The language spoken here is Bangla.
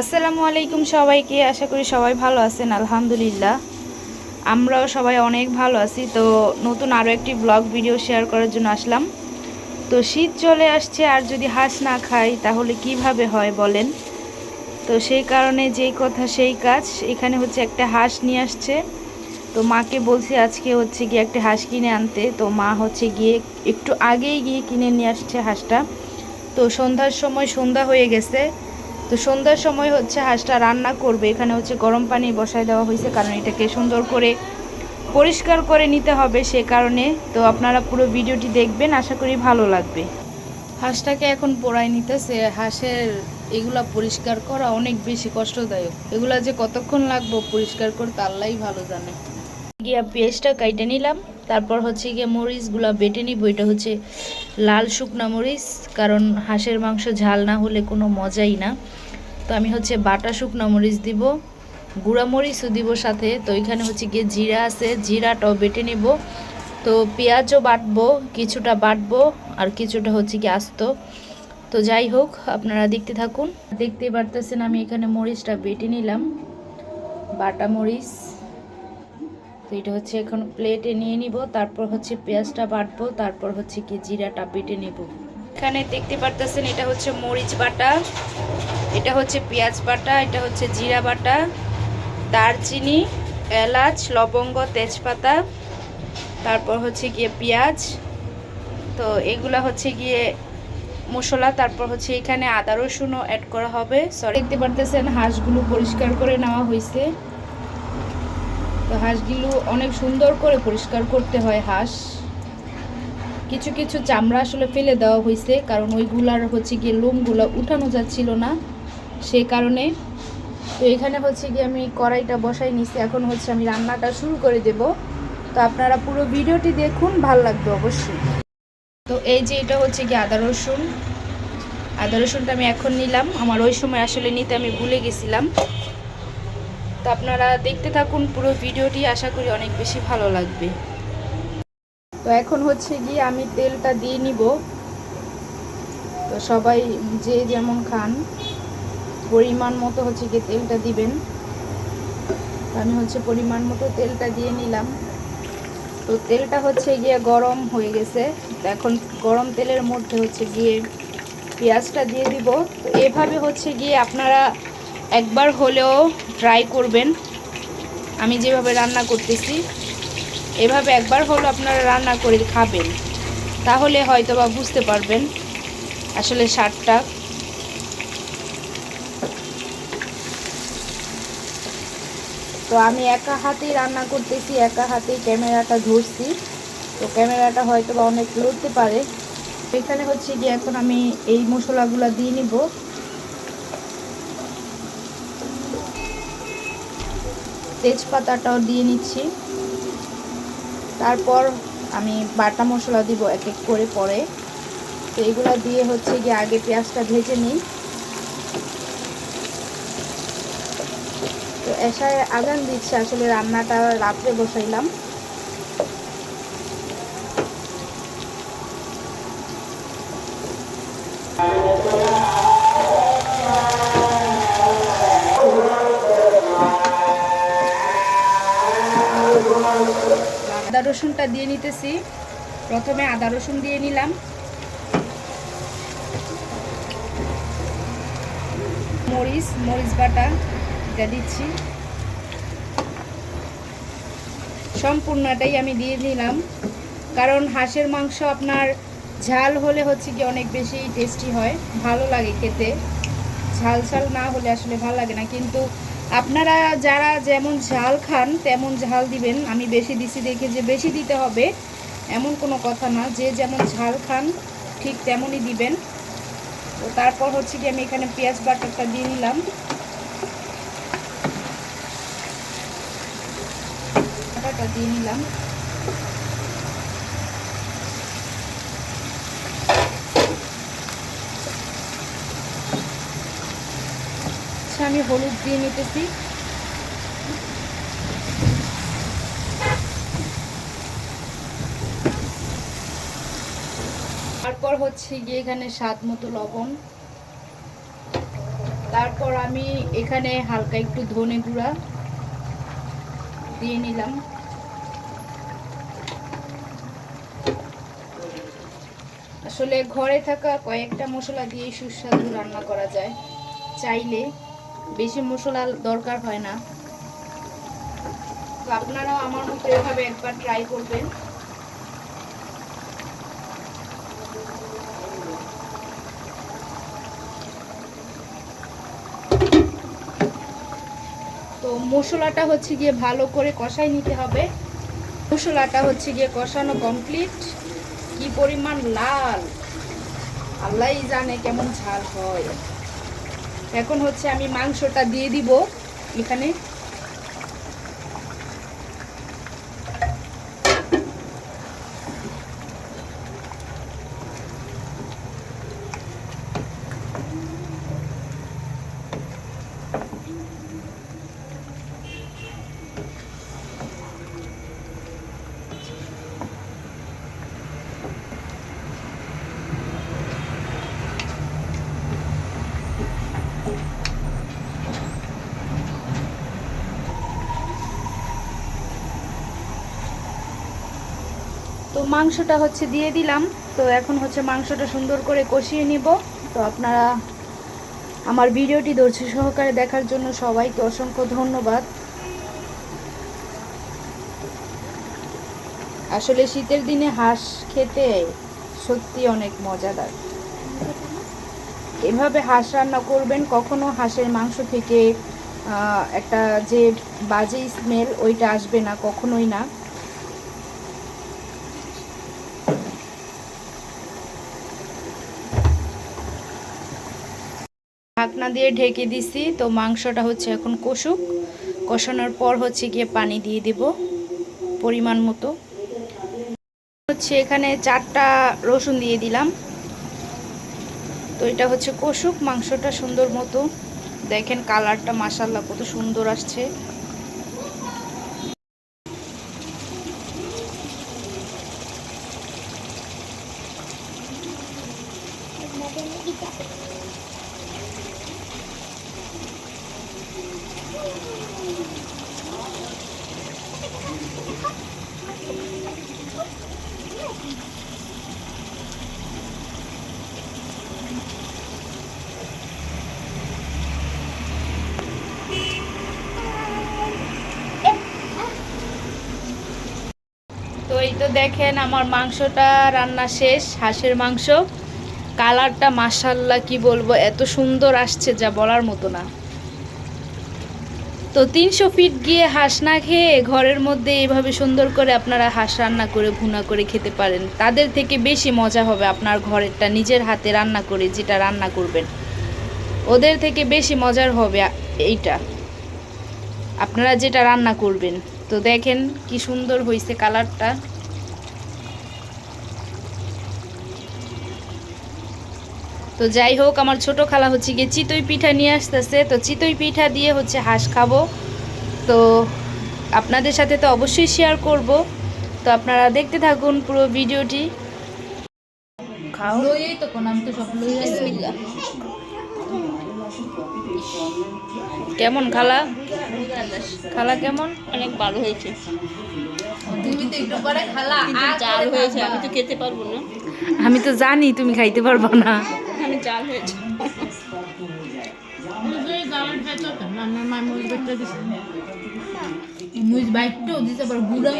আসসালামু আলাইকুম সবাইকে, আশা করি সবাই ভালো আছেন, আলহামদুলিল্লাহ। আমরাও সবাই অনেক ভালো আছি। তো নতুন আরও একটি ব্লগ ভিডিও শেয়ার করার জন্য আসলাম। তো শীত চলে আসছে, আর যদি হাঁস না খাই, তাহলে কীভাবে হয় বলেন? তো সেই কারণে যেই কথা, সেই কাজ। এখানে হচ্ছে একটা হাঁস নিয়ে আসছে। তো মাকে বলছি আজকে হচ্ছে গিয়ে একটা হাঁস কিনে আনতে। তো মা হচ্ছে গিয়ে একটু আগেই গিয়ে কিনে নিয়ে আসছে হাঁসটা। তো সন্ধ্যার সময় সন্ধ্যা হয়ে গেছে। তো সন্ধ্যার সময় হচ্ছে হাঁসটা রান্না করবে। এখানে হচ্ছে গরম পানি বসায় দেওয়া হয়েছে কারণ এটাকে সুন্দর করে পরিষ্কার করে নিতে হবে সে কারণে। তো আপনারা পুরো ভিডিওটি দেখবেন আশা করি ভালো লাগবে। হাঁসটাকে এখন পোড়ায় নিতেছে। হাঁসের এগুলা পরিষ্কার করা অনেক বেশি কষ্টদায়ক। এগুলা যে কতক্ষণ লাগবে পরিষ্কার করতে আল্লাহই ভালো জানে। গিয়া পেঁয়াজটা কাইটে নিলাম তারপর হচ্ছে গিয়ে মরিচগুলা বেটে নিব। এটা হচ্ছে লাল শুকনা মরিচ কারণ হাঁসের মাংস ঝাল না হলে কোনো মজাই না। আমি হচ্ছে বাটা শুকনো মরিচ দিব, গুঁড়া মরিচও দিব সাথে। তো এখানে হচ্ছে গিয়ে জিরা আছে, জিরাটাও বেটে নিব। তো পেঁয়াজও বাটবো, কিছুটা বাটবো আর কিছুটা হচ্ছে কি আস্ত। তো যাই হোক, আপনারা দেখতে থাকুন। দেখতে পারতেছেন আমি এখানে মরিচটা বেটে নিলাম, বাটা মরিচ। তো এটা হচ্ছে এখন প্লেটে নিয়ে নিব, তারপর হচ্ছে পেঁয়াজটা বাটবো, তারপর হচ্ছে কি জিরাটা বেটে নেব। এখানে দেখতে পারতেছেন এটা হচ্ছে মরিচ বাটা। এটা হচ্ছে পেঁয়াজ বাটা, এটা হচ্ছে জিরা বাটা, দারচিনি, এলাচ, লবঙ্গ, তেজপাতা, তারপর হচ্ছে গিয়ে পেঁয়াজ। তো এগুলা হচ্ছে গিয়ে মশলা, তারপর হচ্ছে এখানে আদা রসুনও অ্যাড করা হবে। সরি দেখতে পারতেছেন, হাঁসগুলো পরিষ্কার করে নেওয়া হয়েছে তো হাঁসগুলো অনেক সুন্দর করে পরিষ্কার করতে হয় হাঁস। কিছু কিছু চামড়া আসলে ফেলে দেওয়া হয়েছে কারণ ওইগুলার হচ্ছে গিয়ে লোমগুলো উঠানো যাচ্ছিল না। সেই কারণে তো এখানে হচ্ছে গিয়ে আমি কড়াইটা বসাই নিছি। এখন হচ্ছে আমি রান্নাটা শুরু করে দেব। তো আপনারা পুরো ভিডিওটি দেখুন, ভালো লাগবে অবশ্যই। তো এই যে এটা হচ্ছে গিয়ে আদা রসুন। আদা রসুনটা আমি এখন নিলাম। আমার ওই সময় আসলে নিতে আমি ভুলে গেছিলাম। তো আপনারা দেখতে থাকুন পুরো ভিডিওটি, আশা করি অনেক বেশি ভালো লাগবে। তো এখন হচ্ছে গিয়ে আমি তেলটা দিয়ে নিব। তো সবাই যে যেমন খান। পরিমাণ মতো হচ্ছে গিয়ে তেলটা দিবেন। আমি হচ্ছে পরিমাণ মতো তেলটা দিয়ে নিলাম। তো তেলটা হচ্ছে গিয়ে গরম হয়ে গেছে। এখন গরম তেলের মধ্যে হচ্ছে গিয়ে পেঁয়াজটা দিয়ে দিব। তো এভাবে হচ্ছে গিয়ে আপনারা একবার হলেও ট্রাই করবেন। আমি যেভাবে রান্না করতেছি, এভাবে একবার হলো আপনারা রান্না করে খাবেন। তাহলে হয়তো বা বুঝতে পারবেন আসলে স্বাদটা। তো আমি একা হাতেই রান্না করতেছি, একা হাতেই ক্যামেরাটা ধরছি। তো ক্যামেরাটা হয়তো বা অনেক লড়তে পারে। এখানে হচ্ছে গিয়ে এখন আমি এই মশলাগুলো দিয়ে নিব। তেজপাতাটাও দিয়ে নিচ্ছি। তারপর আমি বাটা মশলা দিব এক এক করে পরে। তো এগুলো দিয়ে হচ্ছে গিয়ে আগে পেঁয়াজটা ভেজে নিই। তো এসায় আগান দিচ্ছে, আসলে রান্নাটা রাত্রে বসাইলাম। আদা রসুনটা দিয়ে নিতেছি। প্রথমে আদা রসুন দিয়ে নিলাম। মরিচ মরিচ বাটা। এটা দিচ্ছি। সম্পূর্ণটাই আমি দিয়ে দিলাম। কারণ হাঁসের মাংস আপনার ঝাল হলে হচ্ছে কি অনেক বেশি টেস্টি হয়, ভালো লাগে খেতে। ঝাল ঝাল না হলে আসলে ভালো লাগে না। কিন্তু আপনারা যারা যেমন ঝাল খান, তেমন ঝাল দিবেন। আমি বেশি দিছি দেখে যে বেশি দিতে হবে, এমন কোনো কথা না। যে যেমন ঝাল খান, ঠিক তেমনই দিবেন। তো তারপর হচ্ছে কি আমি এখানে পেঁয়াজ বাটারটা দিয়ে নিলাম বাটারটা দিয়ে নিলাম। আচ্ছা আমি হলুদ দিয়ে নিতেছি। তারপর হচ্ছে গিয়ে এখানে স্বাদ মতো লবণ। তারপর আমি এখানে হালকা একটু ধনে গুঁড়া দিয়ে নিলাম। আসলে ঘরে থাকা কয়েকটা মশলা দিয়ে সুস্বাদু রান্না করা যায়। চাইলে বেশি মশলা দরকার হয় না। তো আপনারাও আমার মতো এভাবে একবার ট্রাই করবেন। তো মশলাটা হচ্ছে গিয়ে ভালো করে কষাই নিতে হবে। মশলাটা হচ্ছে গিয়ে কষানো কমপ্লিট কি পরিমাণ লাল? আল্লাহ জানে কেমন ঝাল হয়। এখন হচ্ছে আমি মাংসটা দিয়ে দিব। এখানে মাংসটা হচ্ছে দিয়ে দিলাম। তো এখন হচ্ছে মাংসটা সুন্দর করে কষিয়ে নিব। তো আপনারা আমার ভিডিওটি ধৈর্য সহকারে দেখার জন্য সবাইকে অসংখ্য ধন্যবাদ। আসলে শীতের দিনে হাঁস খেতে সত্যি অনেক মজাদার। এভাবে হাঁস রান্না করবেন, কখনো হাঁসের মাংস থেকে একটা যে বাজে স্মেল ওইটা আসবে না, কখনোই না। ঢাকনা দিয়ে ঢেকে দিছি। তো মাংসটা হচ্ছে এখন কষুক। কষানোর পর হচ্ছে গিয়ে পানি দিয়ে দিব পরিমাণ মতো। হচ্ছে এখানে চারটা রসুন দিয়ে দিলাম। তো এটা হচ্ছে কষুক মাংসটা সুন্দর মতো। দেখেন কালারটা মাসাল্লাহ কত সুন্দর আসছে। তো এই তো দেখেন আমার মাংসটা রান্না শেষ, হাঁসের মাংস। কালারটা মাসাল্লাহ কি বলব, এত সুন্দর আসছে যা বলার মতো না। তো তিনশো ফিট গিয়ে হাঁস না খেয়ে ঘরের মধ্যে এভাবে সুন্দর করে আপনারা হাঁস রান্না করে, ভুনা করে খেতে পারেন। তাদের থেকে বেশি মজা হবে আপনার ঘরেরটা নিজের হাতে রান্না করে যেটা রান্না করবেন। ওদের থেকে বেশি মজার হবে এইটা। আপনারা যেটা রান্না করবেন। তো দেখেন কি সুন্দর হয়েছে কালারটা। তো যাই হোক আমার ছোট খালা হচ্ছে গিয়ে চিতই পিঠা নিয়ে আসতেছে। তো চিতই পিঠা দিয়ে হচ্ছে হাঁস খাব। তো আপনাদের সাথে তো অবশ্যই শেয়ার করব। তো আপনারা দেখতে থাকুন পুরো ভিডিওটি। খাও। তো তো সব কেমন খালা? খালা কেমন? অনেক ভালো হয়েছে। তুমি তো একটু পরে খালা। কিন্তু আর জাল করে হয়েছে আমি তো খেতে পারব না। আমি তো জানি তুমি খাইতে পারব না। আমি জাল হয়েছে মুজ বাইকটাও দিতে পারো গুড়া